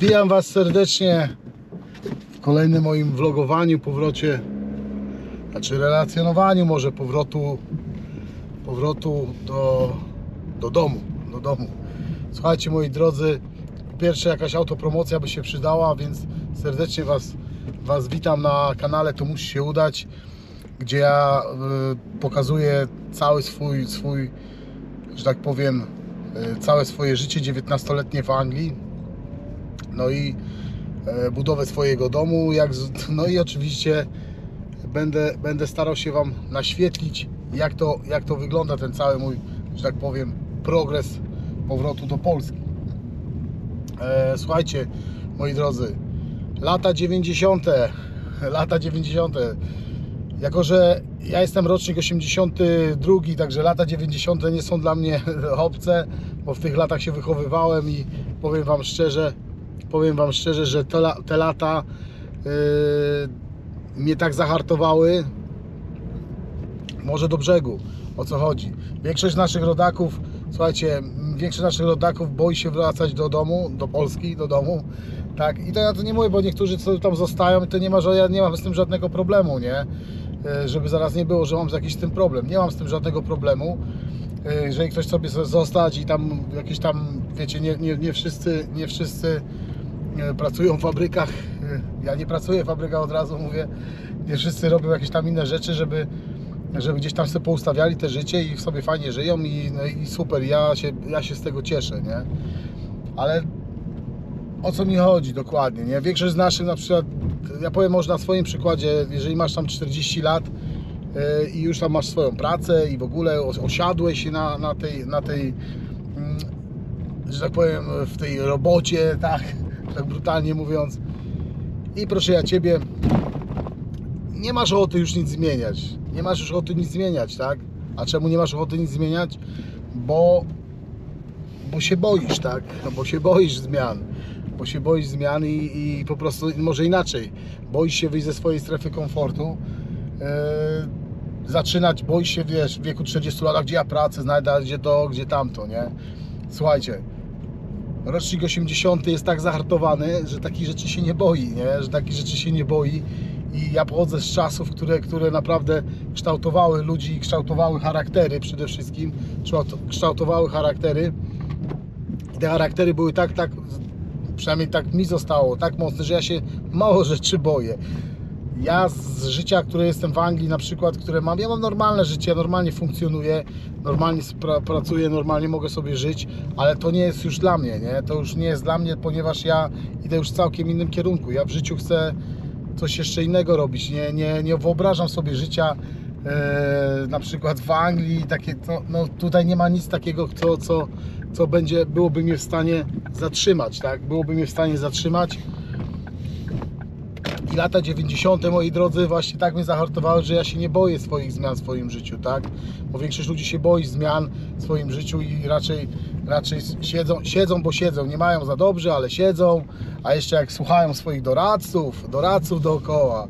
Witam Was serdecznie w kolejnym moim vlogowaniu, powrocie, znaczy relacjonowaniu może powrotu, powrotu do, do domu, do domu. Słuchajcie moi drodzy, po pierwsze jakaś autopromocja by się przydała, więc serdecznie Was, was witam na kanale To Musi się udać, gdzie ja y, pokazuję cały swój, swój, że tak powiem, y, całe swoje życie 19-letnie w Anglii, no i e, budowę swojego domu, jak, no i oczywiście będę, będę starał się Wam naświetlić, jak to, jak to wygląda ten cały mój, że tak powiem, progres powrotu do Polski. E, słuchajcie, moi drodzy, lata 90., lata 90., jako że ja jestem rocznik 82, także lata 90. nie są dla mnie obce, bo w tych latach się wychowywałem i powiem Wam szczerze, powiem Wam szczerze, że te, te lata yy, mnie tak zahartowały, może do brzegu, o co chodzi. Większość naszych rodaków, słuchajcie, większość naszych rodaków boi się wracać do domu, do Polski, do domu, tak, i to ja to nie mówię, bo niektórzy co tam zostają, to nie ma, że ja nie mam z tym żadnego problemu, nie, E, żeby zaraz nie było, że mam jakiś z tym problem, nie mam z tym żadnego problemu, E, jeżeli ktoś sobie zostać i tam jakieś tam, wiecie, nie, nie, nie wszyscy, nie wszyscy pracują w fabrykach, E, ja nie pracuję w fabrykach od razu mówię, nie wszyscy robią jakieś tam inne rzeczy, żeby żeby gdzieś tam sobie poustawiali te życie i sobie fajnie żyją i, no i super, ja się, ja się z tego cieszę, nie? Ale o co mi chodzi dokładnie, nie? Większość z naszych na przykład, ja powiem może na swoim przykładzie, jeżeli masz tam 40 lat yy, i już tam masz swoją pracę i w ogóle os- osiadłeś się na, na tej, na tej mm, że tak powiem, w tej robocie, tak, tak brutalnie mówiąc i proszę ja Ciebie, nie masz ochoty już nic zmieniać. Nie masz już ochoty nic zmieniać, tak? A czemu nie masz ochoty nic zmieniać? Bo, bo się boisz, tak? No bo się boisz zmian. Bo się boisz zmian i, i po prostu może inaczej. Boisz się wyjść ze swojej strefy komfortu. Yy, zaczynać, boisz się, wiesz, w wieku 40 lat, gdzie ja pracę znajdę, gdzie to, gdzie tamto, nie? Słuchajcie, rocznik 80 jest tak zahartowany, że takich rzeczy się nie boi, nie? że takich rzeczy się nie boi i ja pochodzę z czasów, które, które naprawdę kształtowały ludzi i kształtowały charaktery przede wszystkim, kształt- kształtowały charaktery i te charaktery były tak, tak, przynajmniej tak mi zostało, tak mocne, że ja się mało rzeczy boję. Ja z życia, które jestem w Anglii na przykład, które mam, ja mam normalne życie, normalnie funkcjonuję, normalnie pracuję, normalnie mogę sobie żyć, ale to nie jest już dla mnie, nie? To już nie jest dla mnie, ponieważ ja idę już w całkiem innym kierunku. Ja w życiu chcę coś jeszcze innego robić, nie, nie, nie wyobrażam sobie życia e, na przykład w Anglii, takie, to, no tutaj nie ma nic takiego, co, co, co będzie, byłoby mnie w stanie zatrzymać, tak? Byłoby mnie w stanie zatrzymać. Lata 90. moi drodzy właśnie tak mnie zahartowały, że ja się nie boję swoich zmian w swoim życiu, tak? Bo większość ludzi się boi zmian w swoim życiu i raczej, raczej siedzą, siedzą, bo siedzą, nie mają za dobrze, ale siedzą, a jeszcze jak słuchają swoich doradców, doradców dookoła,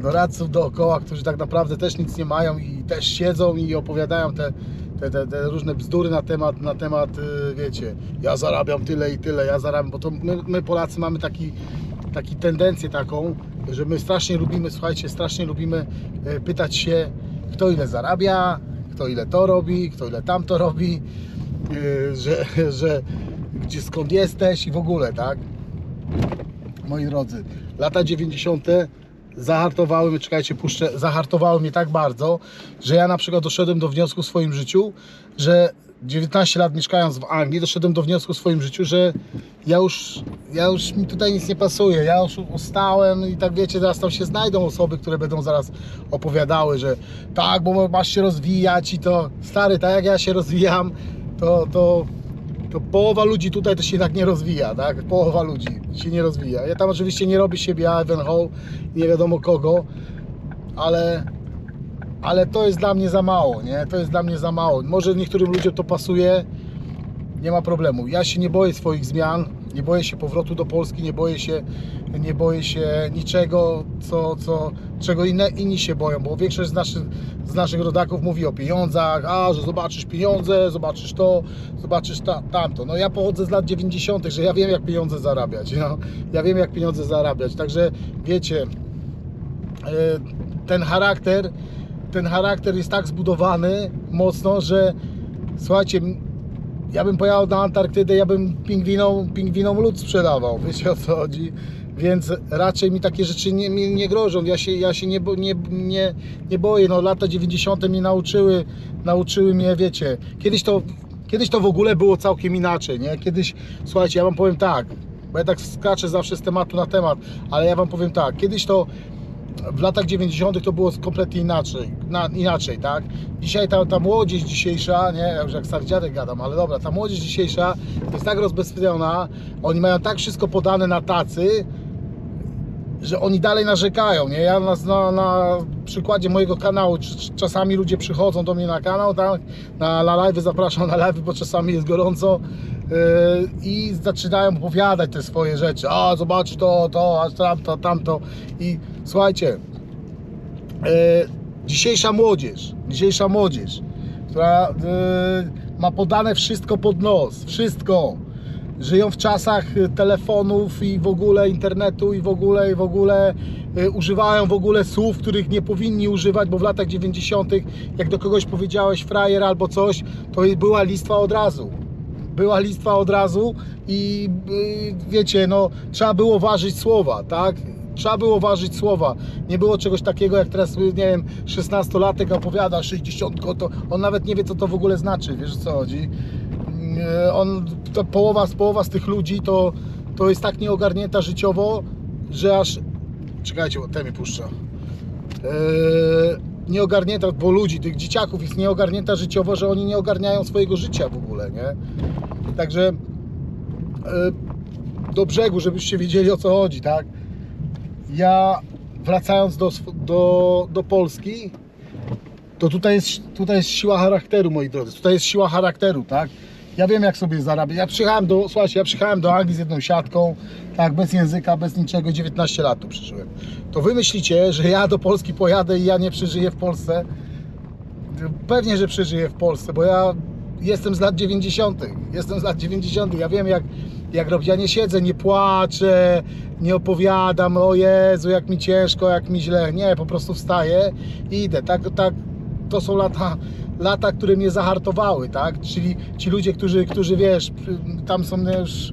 doradców dookoła, którzy tak naprawdę też nic nie mają i też siedzą i opowiadają te, te, te, te różne bzdury na temat, na temat, y, wiecie, ja zarabiam tyle i tyle, ja zarabiam, bo to my, my Polacy mamy taki, taki tendencję taką, że my strasznie lubimy, słuchajcie, strasznie lubimy e, pytać się, kto ile zarabia, kto ile to robi, kto ile tamto robi, e, że, że gdzie skąd jesteś i w ogóle, tak? Moi drodzy, lata 90. zahartowały mnie, czekajcie, puszczę, zahartowały mnie tak bardzo, że ja na przykład doszedłem do wniosku w swoim życiu, że 19 lat mieszkając w Anglii, doszedłem do wniosku w swoim życiu, że ja już, ja już mi tutaj nic nie pasuje, ja już ustałem i tak wiecie, zaraz tam się znajdą osoby, które będą zaraz opowiadały, że tak, bo masz się rozwijać i to, stary, tak jak ja się rozwijam, to, to, to połowa ludzi tutaj to się tak nie rozwija, tak? Połowa ludzi się nie rozwija. Ja tam oczywiście nie robię siebie Ivanhoe, nie wiadomo kogo, ale, ale to jest dla mnie za mało, nie? To jest dla mnie za mało. Może niektórym ludziom to pasuje, nie ma problemu. Ja się nie boję swoich zmian, Nie boję się powrotu do Polski, nie boję się, nie boję się niczego, co, co, czego inne, inni się boją, bo większość z naszych, z naszych rodaków mówi o pieniądzach, a że zobaczysz pieniądze, zobaczysz to, zobaczysz ta, tamto. No ja pochodzę z lat 90., że ja wiem jak pieniądze zarabiać. No. Ja wiem jak pieniądze zarabiać, także wiecie, e, ten charakter, ten charakter jest tak zbudowany mocno, że słuchajcie, ja bym pojechał na Antarktydę, ja bym pingwinom, pingwinom lód sprzedawał, wiecie o co chodzi, więc raczej mi takie rzeczy nie, nie, grożą, ja się, ja się nie, nie, nie, nie boję, no lata 90. mnie nauczyły, nauczyły mnie, wiecie, kiedyś to, kiedyś to w ogóle było całkiem inaczej, nie, kiedyś, słuchajcie, ja Wam powiem tak, bo ja tak skaczę zawsze z tematu na temat, ale ja Wam powiem tak, kiedyś to w latach 90. to było kompletnie inaczej, na, inaczej, tak? Dzisiaj ta, ta młodzież dzisiejsza, nie, ja już jak stary dziadek gadam, ale dobra, ta młodzież dzisiejsza jest tak rozbezpieczona, oni mają tak wszystko podane na tacy, że oni dalej narzekają, nie? Ja na, na, przykładzie mojego kanału, cz- cz- czasami ludzie przychodzą do mnie na kanał, tak? Na, na live zapraszam na live, bo czasami jest gorąco i zaczynają opowiadać te swoje rzeczy. A, zobacz to, to, a tamto, tamto i słuchajcie, yy, dzisiejsza młodzież, dzisiejsza młodzież, która yy, ma podane wszystko pod nos, wszystko, żyją w czasach telefonów i w ogóle internetu i w ogóle i w ogóle używają w ogóle słów, których nie powinni używać, bo w latach 90. jak do kogoś powiedziałeś frajer albo coś, to była listwa od razu. Była listwa od razu i y, wiecie, no trzeba było ważyć słowa, tak? Trzeba było ważyć słowa. Nie było czegoś takiego, jak teraz, nie wiem, 16-latek opowiada 60, to on nawet nie wie, co to w ogóle znaczy, wiesz o co chodzi. E, on, to połowa, połowa z tych ludzi to, to jest tak nieogarnięta życiowo, że aż. Czekajcie, bo ten mi puszcza. E, nieogarnięta, bo ludzi, tych dzieciaków jest nieogarnięta życiowo, że oni nie ogarniają swojego życia w ogóle, nie? Także e, do brzegu, żebyście wiedzieli o co chodzi, tak? Ja wracając do, do, do Polski, to tutaj jest, tutaj jest siła charakteru, moi drodzy. Tutaj jest siła charakteru, tak? Ja wiem, jak sobie zarabiać. Ja przyjechałem do, słuchajcie, ja przyjechałem do Anglii z jedną siatką, tak, bez języka, bez niczego, 19 lat tu przyszedłem. To wy myślicie, że ja do Polski pojadę i ja nie przeżyję w Polsce? Pewnie, że przeżyję w Polsce, bo ja jestem z lat 90. Jestem z lat 90. Ja wiem, jak, jak robić. Ja nie siedzę, nie płaczę, nie opowiadam, o Jezu, jak mi ciężko, jak mi źle. Nie, po prostu wstaję i idę. Tak, tak, to są lata, lata, które mnie zahartowały, tak? Czyli ci ludzie, którzy, którzy wiesz, tam są już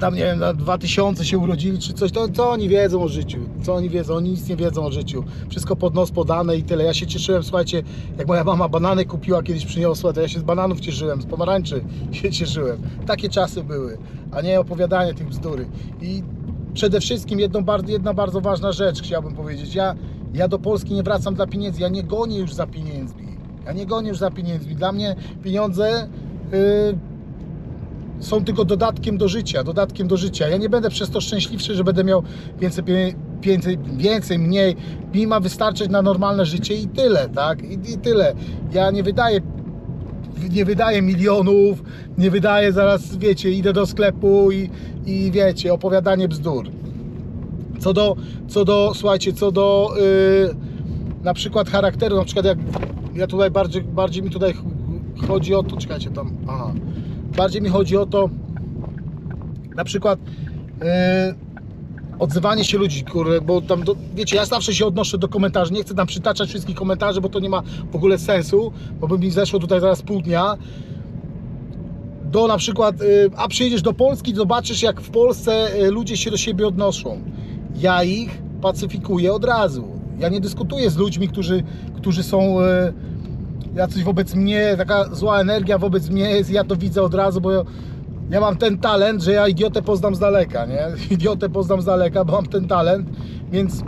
tam nie wiem, na 2000 się urodzili czy coś, to co oni wiedzą o życiu? Co oni wiedzą? Oni nic nie wiedzą o życiu. Wszystko pod nos podane i tyle. Ja się cieszyłem, słuchajcie, jak moja mama banany kupiła, kiedyś przyniosła, to ja się z bananów cieszyłem, z pomarańczy się cieszyłem. Takie czasy były, a nie opowiadanie tych bzdury. I przede wszystkim jedną, jedna bardzo ważna rzecz chciałbym powiedzieć. Ja, ja do Polski nie wracam dla pieniędzy, ja nie gonię już za pieniędzmi. Ja nie gonię już za pieniędzmi. Dla mnie pieniądze... Yy, są tylko dodatkiem do życia, dodatkiem do życia. Ja nie będę przez to szczęśliwszy, że będę miał więcej, pie- więcej, więcej mniej. Mi ma wystarczyć na normalne życie i tyle, tak? I, i tyle. Ja nie wydaję nie wydaję milionów, nie wydaję zaraz, wiecie, idę do sklepu i, i wiecie, opowiadanie bzdur. Co do, co do słuchajcie, co do yy, na przykład charakteru, na przykład jak ja tutaj bardziej, bardziej mi tutaj ch- chodzi o to, czekajcie tam, aha, bardziej mi chodzi o to, na przykład yy, odzywanie się ludzi, kurde, bo tam, do, wiecie, ja zawsze się odnoszę do komentarzy, nie chcę tam przytaczać wszystkich komentarzy, bo to nie ma w ogóle sensu, bo by mi zeszło tutaj zaraz pół dnia, do na przykład, y, a przyjedziesz do Polski, zobaczysz jak w Polsce y, ludzie się do siebie odnoszą. Ja ich pacyfikuję od razu. Ja nie dyskutuję z ludźmi, którzy, którzy są y, jacyś wobec mnie, taka zła energia wobec mnie jest, ja to widzę od razu, bo ja, mam ten talent, że ja idiotę poznam z daleka, nie? Idiotę poznam z daleka, bo mam ten talent, więc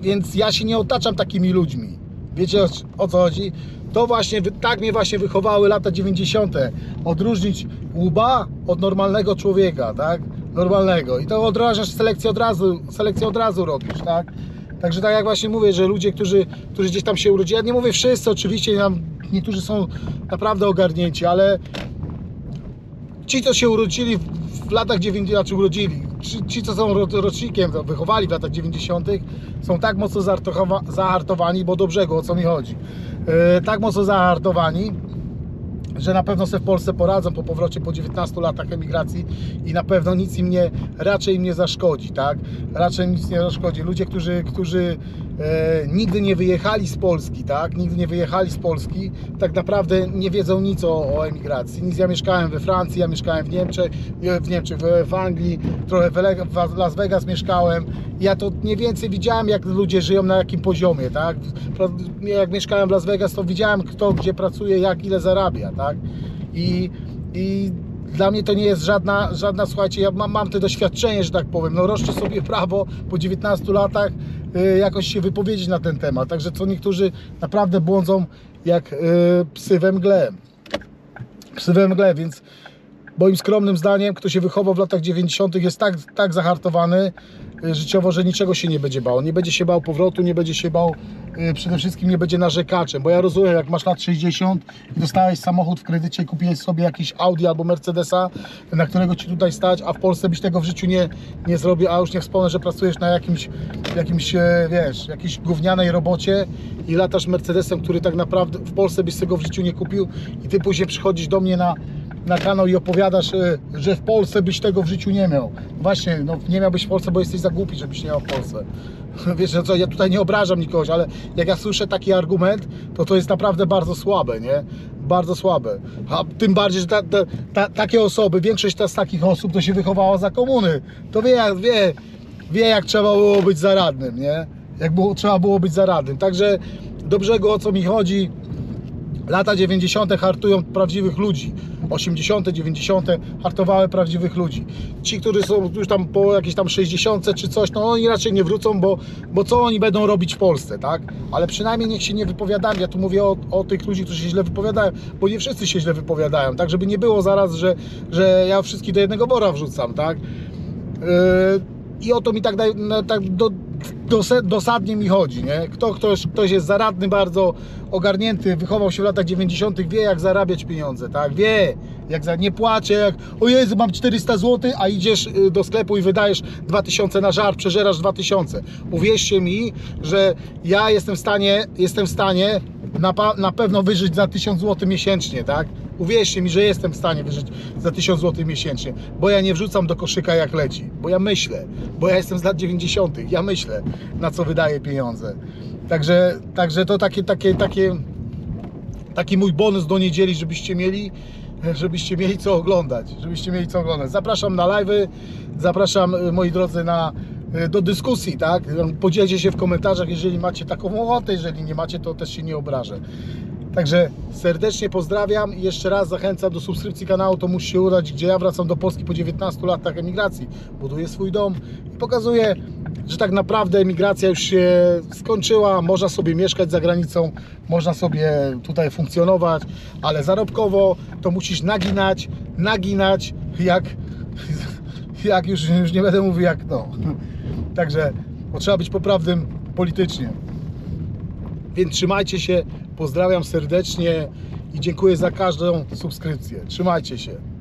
więc ja się nie otaczam takimi ludźmi. Wiecie o, o co chodzi? To właśnie, tak mnie właśnie wychowały lata 90. Odróżnić łuba od normalnego człowieka, tak? Normalnego. I to odrażasz selekcję od razu, selekcję od razu robisz, tak? Także tak jak właśnie mówię, że ludzie, którzy, którzy gdzieś tam się urodzili, ja nie mówię wszyscy oczywiście, tam niektórzy są naprawdę ogarnięci, ale ci, co się urodzili w, latach 90., znaczy urodzili, ci, ci, co są ro- rocznikiem, wychowali w latach 90., są tak mocno zahartowa- zahartowani, bo do brzegu, o co mi chodzi, e, tak mocno zahartowani, że na pewno sobie w Polsce poradzą po powrocie po 19 latach emigracji i na pewno nic im nie, raczej im nie zaszkodzi, tak? Raczej nic nie zaszkodzi. Ludzie, którzy, którzy e, nigdy nie wyjechali z Polski, tak? Nigdy nie wyjechali z Polski, tak naprawdę nie wiedzą nic o, o emigracji. Nic. Ja mieszkałem we Francji, ja mieszkałem w Niemczech, nie, w Niemczech, w, w Anglii, trochę w, Las Vegas mieszkałem. Ja to mniej więcej widziałem, jak ludzie żyją, na jakim poziomie, tak? Jak mieszkałem w Las Vegas, to widziałem, kto gdzie pracuje, jak, ile zarabia, tak? I, i dla mnie to nie jest żadna, żadna słuchajcie, ja mam, mam te doświadczenie, że tak powiem, no roszczę sobie prawo po 19 latach jakoś się wypowiedzieć na ten temat, także co niektórzy naprawdę błądzą jak y, psy we mgle. Psy we mgle, więc moim skromnym zdaniem, kto się wychował w latach 90., jest tak, tak zahartowany y, życiowo, że niczego się nie będzie bał. Nie będzie się bał powrotu, nie będzie się bał, y, przede wszystkim nie będzie narzekaczem, bo ja rozumiem, jak masz lat 60 i dostałeś samochód w kredycie kupiłeś sobie jakiś Audi albo Mercedesa, na którego ci tutaj stać, a w Polsce byś tego w życiu nie, nie zrobił, a już nie wspomnę, że pracujesz na jakimś, jakimś e, wiesz, jakiejś gównianej robocie i latasz Mercedesem, który tak naprawdę w Polsce byś tego w życiu nie kupił i ty później przychodzisz do mnie na na kanał i opowiadasz, y, że w Polsce byś tego w życiu nie miał. Właśnie, no nie miałbyś w Polsce, bo jesteś za głupi, żebyś nie miał w Polsce. Wiesz, co, ja tutaj nie obrażam nikogoś, ale jak ja słyszę taki argument, to to jest naprawdę bardzo słabe, nie? Bardzo słabe. A tym bardziej, że ta, ta, ta, takie osoby, większość z takich osób to się wychowała za komuny. To wie, wie, wie jak trzeba było być zaradnym, nie? Jak było, trzeba było być zaradnym. Także do brzegu o co mi chodzi, Lata 90. hartują prawdziwych ludzi. 80., 90. hartowały prawdziwych ludzi. Ci, którzy są już tam po jakiejś tam 60 czy coś, no oni raczej nie wrócą, bo, bo co oni będą robić w Polsce, tak? Ale przynajmniej niech się nie wypowiadają. Ja tu mówię o, o tych ludzi, którzy się źle wypowiadają, bo nie wszyscy się źle wypowiadają, tak? Żeby nie było zaraz, że, że ja wszystkich do jednego wora wrzucam, tak? Yy, I o to mi tak, tak do, dosadnie mi chodzi, nie? Kto, ktoś, ktoś jest zaradny bardzo, ogarnięty, wychował się w latach 90., wie jak zarabiać pieniądze, tak? Wie, jak za, nie płacze, jak o Jezu, mam 400 zł, a idziesz y, do sklepu i wydajesz 2000 na żar, przeżerasz 2000. Uwierzcie mi, że ja jestem w stanie, jestem w stanie na, na pewno wyżyć za 1000 zł miesięcznie, tak? Uwierzcie mi, że jestem w stanie wyżyć za 1000 zł miesięcznie, bo ja nie wrzucam do koszyka jak leci, bo ja myślę, bo ja jestem z lat 90., ja myślę, na co wydaję pieniądze. Także, także to takie, takie, takie, taki mój bonus do niedzieli, żebyście mieli, żebyście mieli co oglądać, żebyście mieli co oglądać. Zapraszam na live'y, zapraszam moi drodzy na do dyskusji, tak? Podzielcie się w komentarzach, jeżeli macie taką ochotę, jeżeli nie macie, to też się nie obrażę. Także serdecznie pozdrawiam i jeszcze raz zachęcam do subskrypcji kanału, to musi się udać, gdzie ja wracam do Polski po 19 latach emigracji, buduję swój dom i pokazuję, że tak naprawdę emigracja już się skończyła, można sobie mieszkać za granicą, można sobie tutaj funkcjonować, ale zarobkowo to musisz naginać, naginać, jak, jak już, już nie będę mówił jak no. Także trzeba być poprawnym politycznie. Więc trzymajcie się, pozdrawiam serdecznie i dziękuję za każdą subskrypcję. Trzymajcie się.